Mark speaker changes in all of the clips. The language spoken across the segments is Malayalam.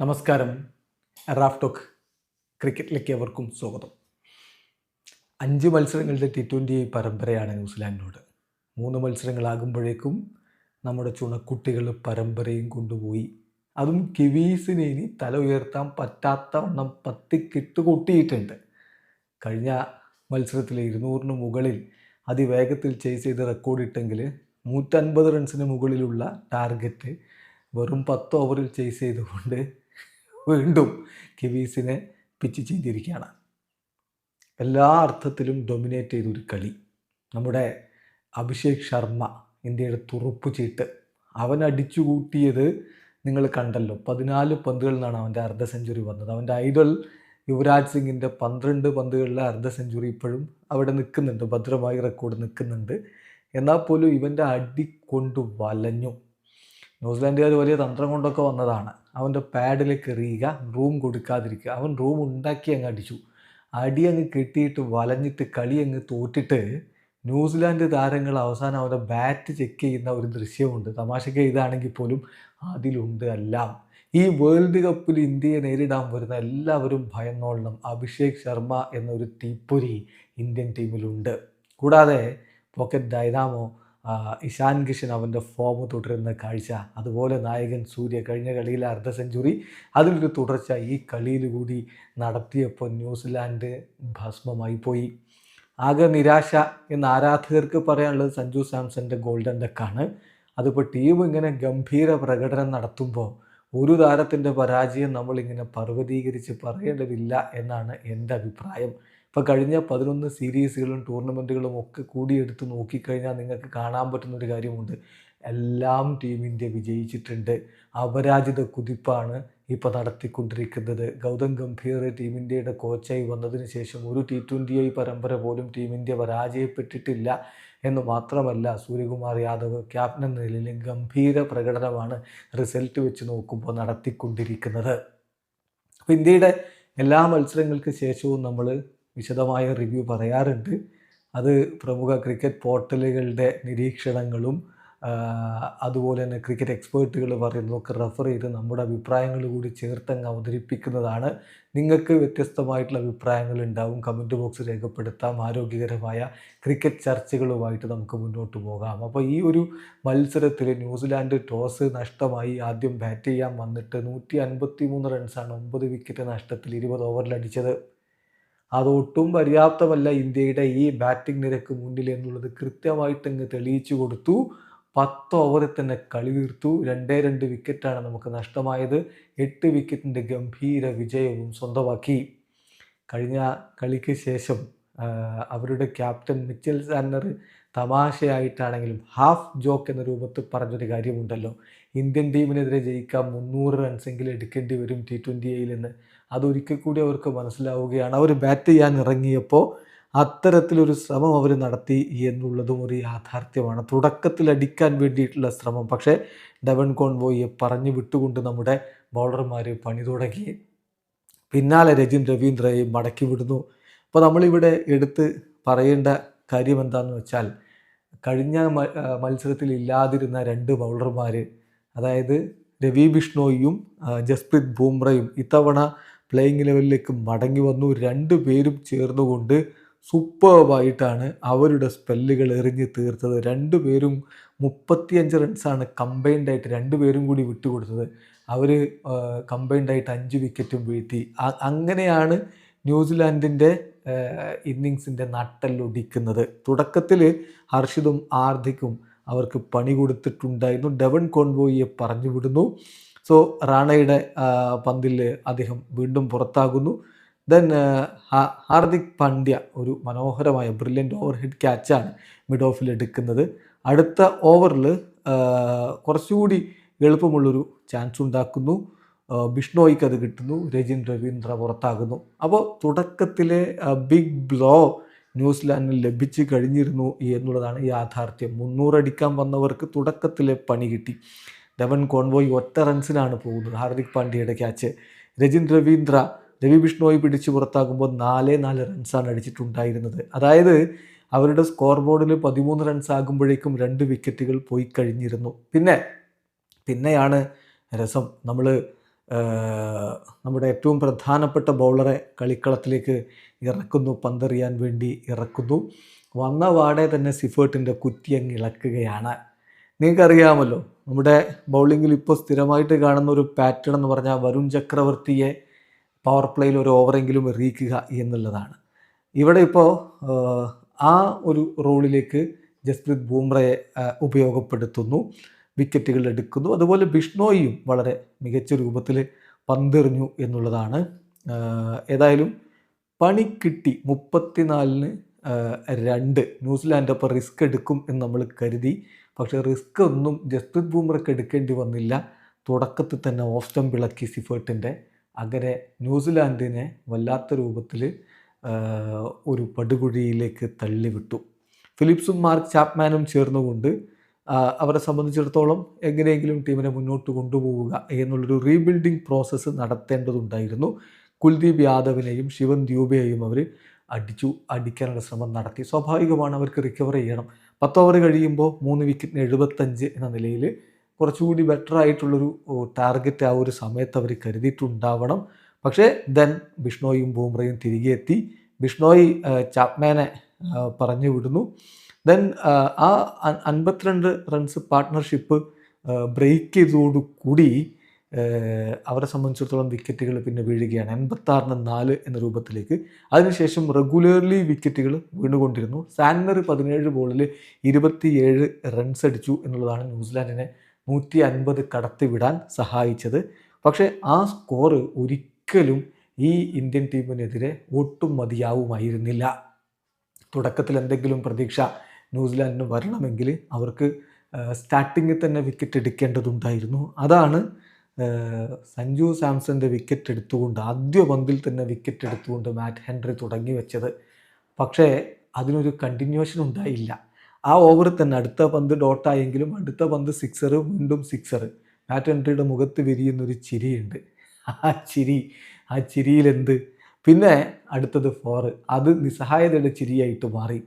Speaker 1: നമസ്കാരം. റാഫ് ടോക്ക് ക്രിക്കറ്റിലേക്ക് അവർക്കും സ്വാഗതം. അഞ്ച് മത്സരങ്ങളുടെ ടി ട്വന്റി പരമ്പരയാണ് ന്യൂസിലാൻഡിനോട്. മൂന്ന് മത്സരങ്ങളാകുമ്പോഴേക്കും നമ്മുടെ ചുണക്കുട്ടികൾ പരമ്പരയും കൊണ്ടുപോയി. അതും കിവീസിന് ഇനി തല ഉയർത്താൻ പറ്റാത്ത വണ്ണം പത്തിക്കിട്ട് കൊട്ടിയിട്ടുണ്ട്. കഴിഞ്ഞ മത്സരത്തിൽ ഇരുന്നൂറിന് മുകളിൽ അതിവേഗത്തിൽ ചേസ് ചെയ്ത് റെക്കോർഡിട്ടെങ്കിൽ നൂറ്റൻപത് റൺസിന് മുകളിലുള്ള ടാർഗറ്റ് വെറും പത്ത് ഓവറിൽ ചേസ് ചെയ്തുകൊണ്ട് വീണ്ടും കിവീസിനെ പിച്ച് ചെയ്തിരിക്കുകയാണ്. എല്ലാ അർത്ഥത്തിലും ഡൊമിനേറ്റ് ചെയ്തൊരു കളി. നമ്മുടെ അഭിഷേക് ശർമ്മ ഇന്ത്യയുടെ തുറുപ്പ് ചീട്ട്. അവൻ അടിച്ചു കൂട്ടിയത് നിങ്ങൾ കണ്ടല്ലോ. പതിനാല് പന്തുകളിൽ നിന്നാണ് അവന്റെ അർദ്ധ സെഞ്ചുറി വന്നത്. അവന്റെ ഐഡൽ യുവരാജ് സിംഗിന്റെ പന്ത്രണ്ട് പന്തുകളിലെ അർദ്ധ സെഞ്ചുറി ഇപ്പോഴും അവിടെ നിൽക്കുന്നുണ്ട്. ഭദ്രമായി റെക്കോർഡ് നിൽക്കുന്നുണ്ട്. എന്നാൽ പോലും ഇവന്റെ അടി കൊണ്ട് വലഞ്ഞു. ന്യൂസിലാൻഡുകാർ വലിയ തന്ത്രം കൊണ്ടൊക്കെ വന്നതാണ്. അവന്റെ പാഡിലേക്ക് എറിയുക റൂം കൊടുക്കാതിരിക്കുക. അവൻ റൂം ഉണ്ടാക്കി അങ്ങ് അടിച്ചു. അടി അങ്ങ് കെട്ടിയിട്ട് വലഞ്ഞിട്ട് കളി അങ്ങ് തോറ്റിട്ട് ന്യൂസിലാൻഡ് താരങ്ങൾ അവസാനം അവരുടെ ബാറ്റ് ചെക്ക് ചെയ്യുന്ന ഒരു ദൃശ്യമുണ്ട്. തമാശക്ക് ഇതാണെങ്കിൽ പോലും അതിലുണ്ട് എല്ലാം. ഈ വേൾഡ് കപ്പിൽ ഇന്ത്യയെ നേരിടാൻ വരുന്ന എല്ലാവരും ഭയന്നോളണം. അഭിഷേക് ശർമ്മ എന്നൊരു തീപ്പൊരി ഇന്ത്യൻ ടീമിലുണ്ട് കൂടാതെ പോക്കറ്റ് ഡൈനാമോ ഇഷാൻ കിഷൻ അവന്റെ ഫോം തുടരുന്ന കാഴ്ച. അതുപോലെ നായകൻ സൂര്യ കഴിഞ്ഞ കളിയിലെ അർദ്ധ സെഞ്ചുറി അതിലൊരു തുടർച്ച ഈ കളിയിൽ കൂടി നടത്തിയപ്പോൾ ന്യൂസിലാൻഡ് ഭസ്മമായി പോയി. ആകെ നിരാശ എന്ന് ആരാധകർക്ക് പറയാനുള്ളത് സഞ്ജു സാംസന്റെ ഗോൾഡൻ ഡക്കാണ്. അതിപ്പോൾ ടീം ഇങ്ങനെ ഗംഭീര പ്രകടനം നടത്തുമ്പോൾ ഒരു താരത്തിന്റെ പരാജയം നമ്മളിങ്ങനെ പർവതീകരിച്ച് പറയേണ്ടതില്ല എന്നാണ് എന്റെ അഭിപ്രായം. ഇപ്പോൾ കഴിഞ്ഞ പതിനൊന്ന് സീരീസുകളും ടൂർണമെന്റുകളും ഒക്കെ കൂടിയെടുത്ത് നോക്കിക്കഴിഞ്ഞാൽ നിങ്ങൾക്ക് കാണാൻ പറ്റുന്ന ഒരു കാര്യമുണ്ട്. എല്ലാം ടീം ഇന്ത്യ വിജയിച്ചിട്ടുണ്ട്. അപരാജിത കുതിപ്പാണ് ഇപ്പോൾ നടത്തിക്കൊണ്ടിരിക്കുന്നത്. ഗൗതം ഗംഭീർ ടീം ഇന്ത്യയുടെ കോച്ചായി വന്നതിന് ശേഷം ഒരു ടി ട്വന്റി ഐ പരമ്പര പോലും ടീം ഇന്ത്യ പരാജയപ്പെട്ടിട്ടില്ല എന്ന് മാത്രമല്ല സൂര്യകുമാർ യാദവ് ക്യാപ്റ്റൻ എന്ന നിലയിൽ ഗംഭീര പ്രകടനമാണ് റിസൾട്ട് വെച്ച് നോക്കുമ്പോൾ നടത്തിക്കൊണ്ടിരിക്കുന്നത്. അപ്പോൾ ഇന്ത്യയുടെ എല്ലാ മത്സരങ്ങൾക്ക് ശേഷവും നമ്മൾ വിശദമായ റിവ്യൂ പറയാറുണ്ട്. അത് പ്രമുഖ ക്രിക്കറ്റ് പോർട്ടലുകളുടെ നിരീക്ഷണങ്ങളും അതുപോലെ തന്നെ ക്രിക്കറ്റ് എക്സ്പേർട്ടുകൾ പറയുന്നതൊക്കെ റെഫർ ചെയ്ത് നമ്മുടെ അഭിപ്രായങ്ങൾ കൂടി ചേർത്തങ്ങ് അവതരിപ്പിക്കുന്നതാണ്. നിങ്ങൾക്ക് വ്യത്യസ്തമായിട്ടുള്ള അഭിപ്രായങ്ങൾ ഉണ്ടാവും. കമന്റ് ബോക്സ് രേഖപ്പെടുത്താം. ആരോഗ്യകരമായ ക്രിക്കറ്റ് ചർച്ചകളുമായിട്ട് നമുക്ക് മുന്നോട്ട് പോകാം. അപ്പോൾ ഈ ഒരു മത്സരത്തിൽ ന്യൂസിലാൻഡ് ടോസ് നഷ്ടമായി. ആദ്യം ബാറ്റ് ചെയ്യാൻ വന്നിട്ട് നൂറ്റി അൻപത്തി മൂന്ന് റൺസാണ് ഒമ്പത് വിക്കറ്റ് നഷ്ടത്തിൽ ഇരുപത് ഓവറിൽ അടിച്ചത്. അതൊട്ടും പര്യാപ്തമല്ല ഇന്ത്യയുടെ ഈ ബാറ്റിംഗ് നിരക്ക് മുന്നിൽ എന്നുള്ളത് കൃത്യമായിട്ട് അങ്ങ് തെളിയിച്ചു കൊടുത്തു. പത്ത് ഓവറിൽ തന്നെ കളി തീർത്തു. രണ്ടേ രണ്ട് വിക്കറ്റാണ് നമുക്ക് നഷ്ടമായത്. എട്ട് വിക്കറ്റിന്റെ ഗംഭീര വിജയവും സ്വന്തമാക്കി. കഴിഞ്ഞ കളിക്ക് ശേഷം അവരുടെ ക്യാപ്റ്റൻ മിച്ചൽ സാന്നർ തമാശയായിട്ടാണെങ്കിലും ഹാഫ് ജോക്ക് എന്ന രൂപത്തിൽ പറഞ്ഞൊരു കാര്യമുണ്ടല്ലോ. ഇന്ത്യൻ ടീമിനെതിരെ ജയിക്കാൻ മുന്നൂറ് റൺസെങ്കിലും എടുക്കേണ്ടി വരും ടി ട്വന്റി എയിൽ നിന്ന് അതൊരിക്കൽ കൂടി അവർക്ക് മനസ്സിലാവുകയാണ്. അവർ ബാറ്റ് ചെയ്യാൻ ഇറങ്ങിയപ്പോൾ അത്തരത്തിലൊരു ശ്രമം അവർ നടത്തി എന്നുള്ളതും ഒരു യാഥാർത്ഥ്യമാണ്. തുടക്കത്തിൽ അടിക്കാൻ വേണ്ടിയിട്ടുള്ള ശ്രമം. പക്ഷേ ഡവൻ കോൺവോയെ പറഞ്ഞു വിട്ടുകൊണ്ട് നമ്മുടെ ബൗളർമാർ പണി തുടങ്ങി. പിന്നാലെ രജിൻ രവീന്ദ്രയെ മടക്കി വിടുന്നു. അപ്പോൾ നമ്മളിവിടെ എടുത്ത് പറയേണ്ട കാര്യം എന്താണെന്ന് വെച്ചാൽ കഴിഞ്ഞ മത്സരത്തിൽ ഇല്ലാതിരുന്ന രണ്ട് ബൗളർമാർ അതായത് രവി ബിഷ്ണോയും ജസ്പ്രീത് ബൂംറയും ഇത്തവണ പ്ലേയിങ് ലെവലിലേക്ക് മടങ്ങി വന്നു. രണ്ട് പേരും ചേർന്നുകൊണ്ട് സൂപ്പർബായിട്ടാണ് അവരുടെ സ്പെല്ലുകൾ എറിഞ്ഞ് തീർത്തത്. രണ്ടുപേരും മുപ്പത്തിയഞ്ച് റൺസാണ് കമ്പൈൻഡായിട്ട് രണ്ടുപേരും കൂടി വിട്ടുകൊടുത്തത്. അവർ കമ്പൈൻഡായിട്ട് അഞ്ച് വിക്കറ്റും വീഴ്ത്തി. അങ്ങനെയാണ് ന്യൂസിലാൻഡിന്റെ ഇന്നിങ്സിന്റെ നട്ടല്ലൊടിക്കുന്നത് തുടക്കത്തിൽ ഹർഷിതും ആർദിക്കും അവർക്ക് പണി കൊടുത്തിട്ടുണ്ടായിരുന്നു. ഡെവൻ കോൺവോയിയെ പറഞ്ഞു വിടുന്നു. സോ റാണയുടെ പന്തിൽ അദ്ദേഹം വീണ്ടും പുറത്താകുന്നു. ദെൻ ഹാർദിക് പാണ്ഡ്യ ഒരു മനോഹരമായ ബ്രില്യന്റ് ഓവർ ഹെഡ് ക്യാച്ചാണ് മിഡ് ഓഫിൽ എടുക്കുന്നത്. അടുത്ത ഓവറിൽ കുറച്ചുകൂടി എളുപ്പമുള്ളൊരു ചാൻസ് ഉണ്ടാക്കുന്നു. ബിഷ്ണോയ്ക്ക് അത് കിട്ടുന്നു. രജിൻ രവീന്ദ്ര പുറത്താകുന്നു. അപ്പോൾ തുടക്കത്തിലെ ബിഗ് ബ്ലോ ന്യൂസിലാൻഡിൽ ലഭിച്ചു കഴിഞ്ഞിരുന്നു എന്നുള്ളതാണ് യാഥാർത്ഥ്യം. മുന്നൂറടിക്കാൻ വന്നവർക്ക് തുടക്കത്തിലെ പണി കിട്ടി. ഡെവൻ കോൺവോയ് ഒറ്റ റൺസിനാണ് പോകുന്നത്. ഹാർദിക് പാണ്ഡ്യയുടെ ക്യാച്ച് രജിൻ രവീന്ദ്ര രവി ബിഷ്ണോയി പിടിച്ച് പുറത്താക്കുമ്പോൾ നാല് നാല് റൺസാണ് അടിച്ചിട്ടുണ്ടായിരുന്നത്. അതായത് അവരുടെ സ്കോർ ബോർഡിൽ പതിമൂന്ന് റൺസ് ആകുമ്പോഴേക്കും രണ്ട് വിക്കറ്റുകൾ പോയി കഴിഞ്ഞിരുന്നു. പിന്നെ പിന്നെയാണ് രസം. നമ്മൾ നമ്മുടെ ഏറ്റവും പ്രധാനപ്പെട്ട ബൗളറെ കളിക്കളത്തിലേക്ക് ഇറക്കുന്നു. പന്തെറിയാൻ വേണ്ടി ഇറക്കുന്നു. വന്ന വാടെ തന്നെ സിഫേർട്ടിന്റെ കുറ്റി ഇളക്കുകയാണ്. നിങ്ങൾക്കറിയാമല്ലോ നമ്മുടെ ബൗളിങ്ങിൽ ഇപ്പോൾ സ്ഥിരമായിട്ട് കാണുന്ന ഒരു പാറ്റേൺ എന്ന് പറഞ്ഞാൽ വരുൺ ചക്രവർത്തിയെ പവർ പ്ലേയിൽ ഒരു ഓവറെങ്കിലും എറിയിക്കുക എന്നുള്ളതാണ്. ഇവിടെ ഇപ്പോൾ ആ ഒരു റോളിലേക്ക് ജസ്പ്രീത് ബൂംറയെ ഉപയോഗപ്പെടുത്തുന്നു വിക്കറ്റുകൾ എടുക്കുന്നു. അതുപോലെ ബിഷ്ണോയിയും വളരെ മികച്ച രൂപത്തിൽ പന്തെറിഞ്ഞു എന്നുള്ളതാണ്. ഏതായാലും പണി കിട്ടി. മുപ്പത്തിനാലിന് രണ്ട്. ന്യൂസിലാൻഡ് അപ്പോൾ റിസ്ക് എടുക്കും എന്ന് നമ്മൾ കരുതി. പക്ഷേ റിസ്ക് ഒന്നും ജസ്പ്രീത് ബൂംറയ്ക്ക് എടുക്കേണ്ടി വന്നില്ല. തുടക്കത്തിൽ തന്നെ ഓഫ് സ്റ്റംപ് ഇളക്കി സിഫേർട്ടിന്റെ അങ്ങനെ ന്യൂസിലാൻഡിനെ വല്ലാത്ത രൂപത്തിൽ ഒരു പടുകുഴിയിലേക്ക് തള്ളിവിട്ടു. ഫിലിപ്സും മാർക്ക് ചാപ്മാനും ചേർന്നുകൊണ്ട് അവരെ സംബന്ധിച്ചിടത്തോളം എങ്ങനെയെങ്കിലും ടീമിനെ മുന്നോട്ട് കൊണ്ടുപോവുക എന്നുള്ളൊരു റീബിൽഡിംഗ് പ്രോസസ്സ് നടത്തേണ്ടതുണ്ടായിരുന്നു. കുൽദീപ് യാദവിനെയും ശിവൻ ദ്യൂബയെയും അവർ അടിച്ചു അടിക്കാനുള്ള ശ്രമം നടത്തി. സ്വാഭാവികമാണ് അവർക്ക് റിക്കവർ ചെയ്യണം. പത്ത് ഓവർ കഴിയുമ്പോൾ മൂന്ന് വിക്കറ്റിന് എഴുപത്തഞ്ച് എന്ന നിലയിൽ കുറച്ചുകൂടി ബെറ്റർ ആയിട്ടുള്ളൊരു ടാർഗറ്റ് ആ ഒരു സമയത്ത് അവർ കരുതിയിട്ടുണ്ടാവണം. പക്ഷേ ദെൻ ബിഷ്ണോയും ബൂംറയും തിരികെ എത്തി. ബിഷ്ണോയി ചാപ്മാനെ പറഞ്ഞു വിടുന്നു. ദെൻ ആ അൻപത്തിരണ്ട് റൺസ് പാർട്ട്ണർഷിപ്പ് ബ്രേക്ക് ചെയ്തതോടുകൂടി അവരെ സംബന്ധിച്ചിടത്തോളം വിക്കറ്റുകൾ പിന്നെ വീഴുകയാണ്. എൺപത്താറിന് നാല് എന്ന രൂപത്തിലേക്ക്. അതിനുശേഷം റെഗുലർലി വിക്കറ്റുകൾ വീണുകൊണ്ടിരുന്നു. സാൻമർ പതിനേഴ് ബോളിൽ ഇരുപത്തിയേഴ് റൺസ് അടിച്ചു എന്നുള്ളതാണ് ന്യൂസിലാൻഡിനെ നൂറ്റി അൻപത് കടത്തിവിടാൻ സഹായിച്ചത്. പക്ഷേ ആ സ്കോർ ഒരിക്കലും ഈ ഇന്ത്യൻ ടീമിനെതിരെ ഒട്ടും മതിയാവുമായിരുന്നില്ല. തുടക്കത്തിൽ എന്തെങ്കിലും പ്രതീക്ഷ ന്യൂസിലാൻഡിന് വരണമെങ്കിൽ അവർക്ക് സ്റ്റാർട്ടിങ്ങിൽ തന്നെ വിക്കറ്റ് എടുക്കേണ്ടതുണ്ടായിരുന്നു. അതാണ് സഞ്ജു സാംസന്റെ വിക്കറ്റ് എടുത്തുകൊണ്ട് ആദ്യ പന്തിൽ തന്നെ വിക്കറ്റ് എടുത്തുകൊണ്ട് മാറ്റ് ഹെൻറി തുടങ്ങി വെച്ചത്. പക്ഷേ അതിനൊരു കണ്ടിന്യൂഷൻ ഉണ്ടായില്ല. ആ ഓവറിൽ തന്നെ അടുത്ത പന്ത് ഡോട്ടായെങ്കിലും അടുത്ത പന്ത് സിക്സർ വീണ്ടും സിക്സർ മാറ്റ് ഹെൻറിയുടെ മുഖത്ത് വിരിയുന്നൊരു ചിരിയുണ്ട്. ആ ചിരി ആ ചിരിയിലെന്ത്? പിന്നെ അടുത്തത് ഫോറ് അത് നിസ്സഹായതയുടെ ചിരിയായിട്ട് മാറി.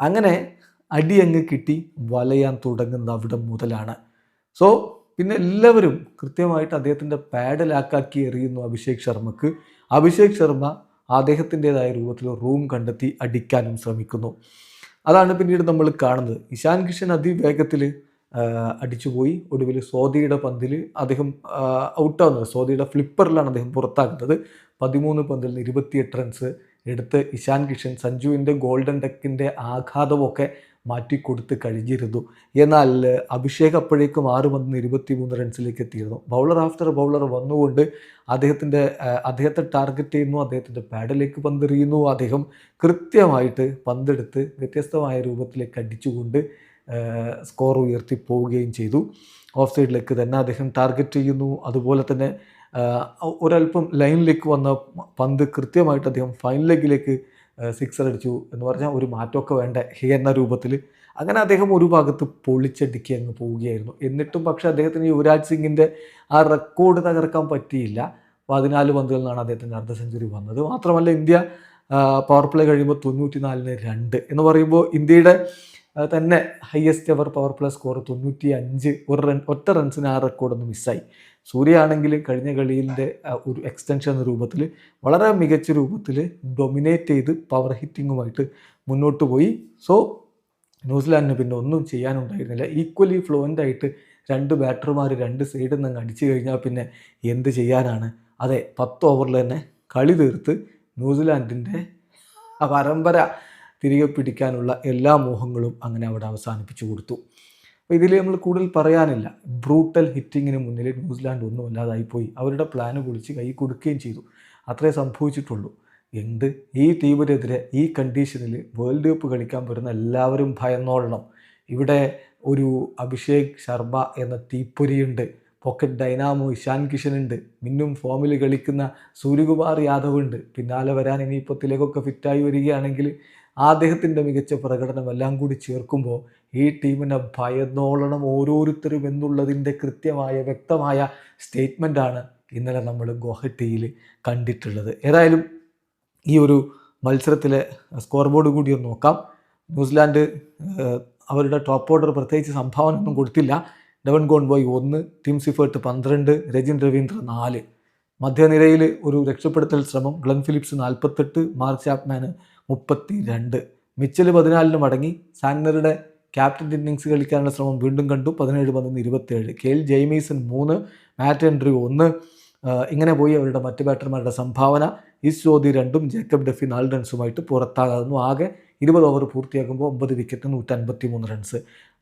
Speaker 1: അങ്ങനെ അടിയങ്ങ് കിട്ടി വലയാൻ തുടങ്ങുന്ന അവിടെ മുതലാണ്. സോ പിന്നെ എല്ലാവരും കൃത്യമായിട്ട് അദ്ദേഹത്തിന്റെ പാഡലാക്കാക്കി എറിയുന്നു അഭിഷേക് ശർമ്മക്ക്. അഭിഷേക് ശർമ്മ അദ്ദേഹത്തിന്റെതായ രൂപത്തിൽ റൂം കണ്ടെത്തി അടിക്കാനും ശ്രമിക്കുന്നു. അതാണ് പിന്നീട് നമ്മൾ കാണുന്നത്. ഇഷാൻ കിഷൻ അതിവേഗത്തിൽ അടിച്ചുപോയി. ഒടുവിൽ സോദിയുടെ പന്തിൽ അദ്ദേഹം ഔട്ടാവുന്നത്. സോദിയുടെ ഫ്ലിപ്പറിലാണ് അദ്ദേഹം പുറത്താക്കുന്നത് പതിമൂന്ന് പന്തിൽ നിന്ന് ഇരുപത്തിയെട്ട് റൺസ് എടുത്ത് ഇഷാൻ കിഷൻ സഞ്ജുവിന്റെ ഗോൾഡൻ ടെക്കിന്റെ ആഘാതമൊക്കെ മാറ്റിക്കൊടുത്ത് കഴിഞ്ഞിരുന്നു. എന്നാൽ അഭിഷേക് അപ്പോഴേക്കും ആറ് പന്തിന് ഇരുപത്തി മൂന്ന് റൺസിലേക്ക് എത്തിയിരുന്നു. ബൗളർ ആഫ്റ്റർ ബൗളർ വന്നുകൊണ്ട് അദ്ദേഹത്തിന്റെ അദ്ദേഹത്തെ ടാർഗറ്റ് ചെയ്യുന്നു അദ്ദേഹത്തിന്റെ പാഡിലേക്ക് പന്തെറിയുന്നു. അദ്ദേഹം കൃത്യമായിട്ട് പന്തെടുത്ത് വ്യത്യസ്തമായ രൂപത്തിലേക്ക് അടിച്ചുകൊണ്ട് സ്കോർ ഉയർത്തി പോവുകയും ചെയ്തു. ഓഫ് സൈഡിലേക്ക് തന്നെ അദ്ദേഹം ടാർഗറ്റ് ചെയ്യുന്നു. അതുപോലെ തന്നെ ഒരല്പം ലൈനിലേക്ക് വന്ന പന്ത് കൃത്യമായിട്ട് അദ്ദേഹം ഫൈൻ ലെഗിലേക്ക് സിക്സർ അടിച്ചു എന്ന് പറഞ്ഞാൽ ഒരു മാറ്റമൊക്കെ വേണ്ട? എന്ന രൂപത്തിൽ. അങ്ങനെ അദ്ദേഹം ഒരു ഭാഗത്ത് പൊളിച്ചടുക്കി അങ്ങ് പോവുകയായിരുന്നു. എന്നിട്ടും പക്ഷേ അദ്ദേഹത്തിന് യുവരാജ് സിംഗിന്റെ ആ റെക്കോർഡ് തകർക്കാൻ പറ്റിയില്ല. പതിനാല് പന്തുകളിൽ നിന്നാണ് അദ്ദേഹത്തിന്റെ അർദ്ധ സെഞ്ചുറി വന്നത്. മാത്രമല്ല ഇന്ത്യ പവർ പ്ലേ കഴിയുമ്പോൾ തൊണ്ണൂറ്റി നാലിന് രണ്ട് എന്ന് പറയുമ്പോൾ ഇന്ത്യയുടെ തന്നെ highest ever power play score തൊണ്ണൂറ്റി അഞ്ച് ഒരു റൺ ഒറ്റ റൺസിന് ആ റെക്കോർഡൊന്ന് മിസ്സായി സൂര്യ ആണെങ്കിൽ കഴിഞ്ഞ കളിയിന്റെ ഒരു എക്സ്റ്റൻഷൻ എന്ന രൂപത്തിൽ വളരെ മികച്ച രൂപത്തിൽ ഡൊമിനേറ്റ് ചെയ്ത് പവർ ഹിറ്റിങ്ങുമായിട്ട് മുന്നോട്ട് പോയി. സോ ന്യൂസിലാൻഡിന് പിന്നെ ഒന്നും ചെയ്യാനുണ്ടായിരുന്നില്ല. ഈക്വലി ഫ്ലുവന്റ് ആയിട്ട് രണ്ട് ബാറ്റർമാർ രണ്ട് സൈഡിൽ നിന്ന് അടിച്ചു കഴിഞ്ഞാൽ പിന്നെ എന്ത് ചെയ്യാനാണ്? അതെ പത്ത് ഓവറിൽ തന്നെ കളി തീർത്ത് ന്യൂസിലാൻഡിന്റെ പരമ്പര തിരികെ പിടിക്കാനുള്ള എല്ലാ മോഹങ്ങളും അങ്ങനെ അവിടെ അവസാനിപ്പിച്ചു കൊടുത്തു. അപ്പോൾ ഇതിൽ നമ്മൾ കൂടുതൽ പറയാനില്ല. ബ്രൂട്ടൽ ഹിറ്റിങ്ങിന് മുന്നിൽ ന്യൂസിലാൻഡ് ഒന്നും അല്ലാതായിപ്പോയി. അവരുടെ പ്ലാന് പൊളിച്ച് കൈ കൊടുക്കുകയും ചെയ്തു. അത്രേ സംഭവിച്ചിട്ടുള്ളൂ. എന്ത്? ഈ ടീമിനെതിരെ ഈ കണ്ടീഷനിൽ വേൾഡ് കപ്പ് കളിക്കാൻ വരുന്ന എല്ലാവരും ഭയന്നോളണം ഇവിടെ ഒരു അഭിഷേക് ശർമ്മ എന്ന തീപ്പൊരിയുണ്ട്. പോക്കറ്റ് ഡൈനാമോ ഇഷാൻ കിഷൻ ഉണ്ട്. മിന്നും ഫോമിൽ കളിക്കുന്ന സൂര്യകുമാർ യാദവ് ഉണ്ട്. പിന്നാലെ വരാൻ ഇനിയിപ്പോൾ തിലകൊക്കെ ഫിറ്റായി വരികയാണെങ്കിൽ അദ്ദേഹത്തിന്റെ മികച്ച പ്രകടനം എല്ലാം കൂടി ചേർക്കുമ്പോൾ ഈ ടീമിനെ ഭയന്നോളണം ഓരോരുത്തരും എന്നുള്ളതിന്റെ കൃത്യമായ വ്യക്തമായ സ്റ്റേറ്റ്മെന്റാണ് ഇന്നലെ നമ്മൾ ഗുവാഹട്ടിയിൽ കണ്ടിട്ടുള്ളത്. ഏതായാലും ഈ ഒരു മത്സരത്തിലെ സ്കോർ ബോർഡ് കൂടി ഒന്ന് നോക്കാം. ന്യൂസിലാൻഡ് അവരുടെ ടോപ്പ് ഓർഡർ പ്രത്യേകിച്ച് സംഭാവന ഒന്നും കൊടുത്തില്ല. ഡെവൻ ഗോൺബോയ് ഒന്ന് ടിം സിഫേർട്ട് പന്ത്രണ്ട് രജിൻ രവീന്ദ്ര നാല്. മധ്യനിരയിൽ ഒരു രക്ഷപ്പെടുത്തൽ ശ്രമം ഗ്ലൻ ഫിലിപ്സ് നാൽപ്പത്തെട്ട് മാർക്ക് ചാപ്മാന് മുപ്പത്തി രണ്ട് മിച്ചൽ പതിനാലിന് മടങ്ങി. സാഗ്നറുടെ ക്യാപ്റ്റൻ ഇന്നിങ്സ് കളിക്കാനുള്ള ശ്രമം വീണ്ടും കണ്ടു പതിനേഴ് പതിനൊന്ന് ഇരുപത്തേഴ് കെ എൽ ജെയ്മീസൺ മൂന്ന് മാറ്റ് എൻട്രി ഒന്ന്. ഇങ്ങനെ പോയി അവരുടെ മറ്റ് ബാറ്റർമാരുടെ സംഭാവന. ചോദ്യ രണ്ടും ജേക്കബ് ഡെഫി നാല് റൺസുമായിട്ട് പുറത്താകുന്നു ആകെ ഇരുപത് ഓവർ പൂർത്തിയാക്കുമ്പോൾ ഒമ്പത് വിക്കറ്റ് നൂറ്റൻപത്തി മൂന്ന് റൺസ്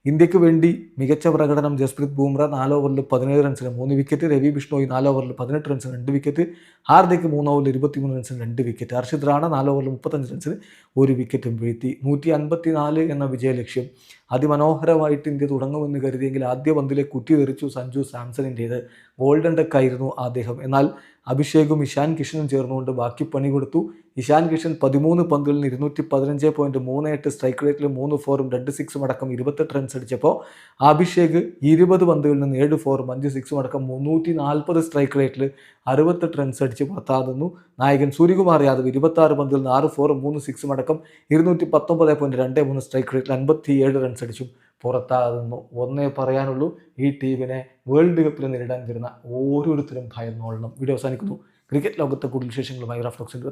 Speaker 1: ഇന്ത്യയ്ക്ക് വേണ്ടി മികച്ച പ്രകടനം ജസ്പ്രീത് ബൂംറ നാല് ഓവറിൽ പതിനേഴ് റൺസിന് മൂന്ന് വിക്കറ്റ് രവി ബിഷ്ണോയി നാല് ഓവറിൽ പതിനെട്ട് റൺസിന് രണ്ട് വിക്കറ്റ് ഹാർദിക് മൂന്ന് ഓവറിൽ ഇരുപത്തിമൂന്ന് റൺസിന് രണ്ട് വിക്കറ്റ് ഹർഷിത് റാണ നാല് ഓവറിൽ മുപ്പത്തഞ്ച് റൺസിന് ഒരു വിക്കറ്റും വീഴ്ത്തി. നൂറ്റി അൻപത്തി നാല് എന്ന വിജയലക്ഷ്യം അതിമനോഹരമായിട്ട് ഇന്ത്യ തുടങ്ങുമെന്ന് കരുതിയെങ്കിൽ ആദ്യ പന്തിലെ കുറ്റി തെറിച്ചു സഞ്ജു സാംസണിന്റേത് ഗോൾഡൻ ഡെക്ക് ആയിരുന്നു അദ്ദേഹം എന്നാൽ അഭിഷേകും ഇഷാൻ കിഷനും ചേർന്നുകൊണ്ട് ബാക്കി പണി കൊടുത്തു. ഇഷാൻ കിഷൻ പതിമൂന്ന് പന്തുകളിൽ ഇരുന്നൂറ്റി പതിനഞ്ച് പോയിന്റ് മൂന്ന് എട്ട് സ്ട്രൈക്ക് റേറ്റിൽ മൂന്ന് ഫോറും രണ്ട് സിക്സും അടക്കം ഇരുപത്തെട്ട് റൺസ് അടിച്ചപ്പോൾ അഭിഷേക് ഇരുപത് പന്തുകളിൽ നിന്ന് ഏഴ് ഫോറും അഞ്ച് സിക്സും അടക്കം മുന്നൂറ്റി നാൽപ്പത് സ്ട്രൈക്ക് റേറ്റിൽ അറുപത്തെട്ട് റൺസ് അടിച്ച് പുറത്താകുന്നു. നായകൻ സൂര്യകുമാർ യാദവ് ഇരുപത്താറ് പന്തുകളിൽ നിന്ന് ആറ് ഫോറും മൂന്ന് സിക്സും അടക്കം ഇരുന്നൂറ്റി പത്തൊമ്പത് പോയിന്റ് രണ്ട് മൂന്ന് സ്ട്രൈക്ക് റേറ്റിൽ അൻപത്തി ഏഴ് റൺസ് അടിച്ചും പുറത്താകുന്നു. ഒന്നേ പറയാനുള്ളൂ ഈ ടീമിനെ വേൾഡ് കപ്പിൽ നേരിടാൻ വരുന്ന ഓരോരുത്തരും ഭയന്നോളണം. വീഡിയോ അവസാനിക്കുന്നു. ക്രിക്കറ്റ് ലോകത്തെ കൂടുതൽ വിശേഷങ്ങളുമായി റഫ്ലോക്സിന്റെ